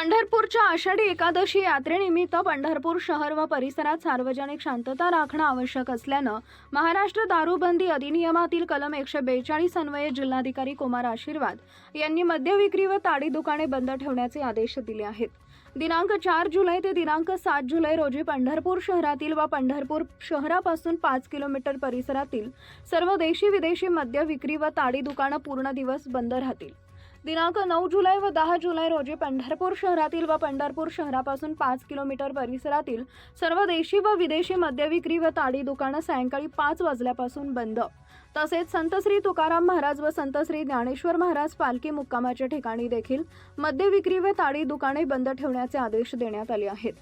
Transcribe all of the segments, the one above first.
पंढरपूरच्या आषाढी एकादशी यात्रेनिमित्त पंढरपूर शहर व परिसरात सार्वजनिक शांतता राखणं आवश्यक असल्यानं महाराष्ट्र दारूबंदी अधिनियमातील कलम एकशे बेचाळीस अन्वये जिल्हाधिकारी कुमार आशीर्वाद यांनी मद्यविक्री व ताडी दुकाने बंद ठेवण्याचे आदेश दिले आहेत. दिनांक चार जुलै ते दिनांक सात जुलै रोजी पंढरपूर शहरातील व पंढरपूर शहरापासून पाच किलोमीटर परिसरातील सर्व देशी विदेशी मद्य विक्री व ताडी दुकानं पूर्ण दिवस बंद राहतील. दिनांक नऊ जुलै व दहा जुलै रोजी पंढरपूर शहरातील व पंढरपूर शहरापासून पाच किलोमीटर परिसरातील सर्व देशी व विदेशी मद्यविक्री व ताडी दुकानं सायंकाळी पाच वाजल्यापासून बंद. तसेच संत श्री तुकाराम महाराज व संत श्री ज्ञानेश्वर महाराज पालखी मुक्कामाच्या ठिकाणी देखील मद्यविक्री व ताडी दुकाने बंद ठेवण्याचे आदेश देण्यात आले आहेत.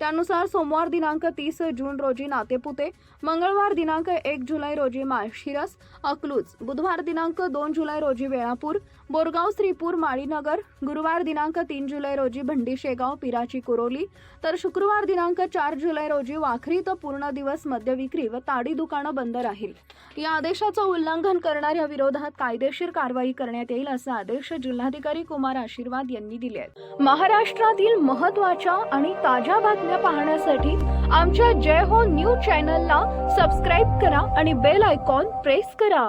त्यानुसार सोमवार दिनांक तीस जून रोजी नातेपुते मंगळवार दिनांक एक जुलै रोजी माळशिरस अकलूज बुधवार दिनांक दोन जुलै रोजी वेळापूर बोरगाव श्रीपूर माळीनगर गुरुवार दिनांक तीन जुलै रोजी भंडी शेगाव पिराची कुरोली तर शुक्रवार दिनांक चार जुलै रोजी वाखरी तर पूर्ण दिवस मद्य विक्री व ताडी दुकानं बंद राहील. या आदेशाचं उल्लंघन करणाऱ्या विरोधात कायदेशीर कारवाई करण्यात येईल असा आदेश जिल्हाधिकारी कुमार आशीर्वाद यांनी दिले आहेत महाराष्ट्रातील महत्त्वाच्या आणि ताज्या बातम्या पाहण्यासाठी आमच्या जय हो न्यूज चॅनलला सबस्क्राईब करा आणि बेल आयकॉन प्रेस करा.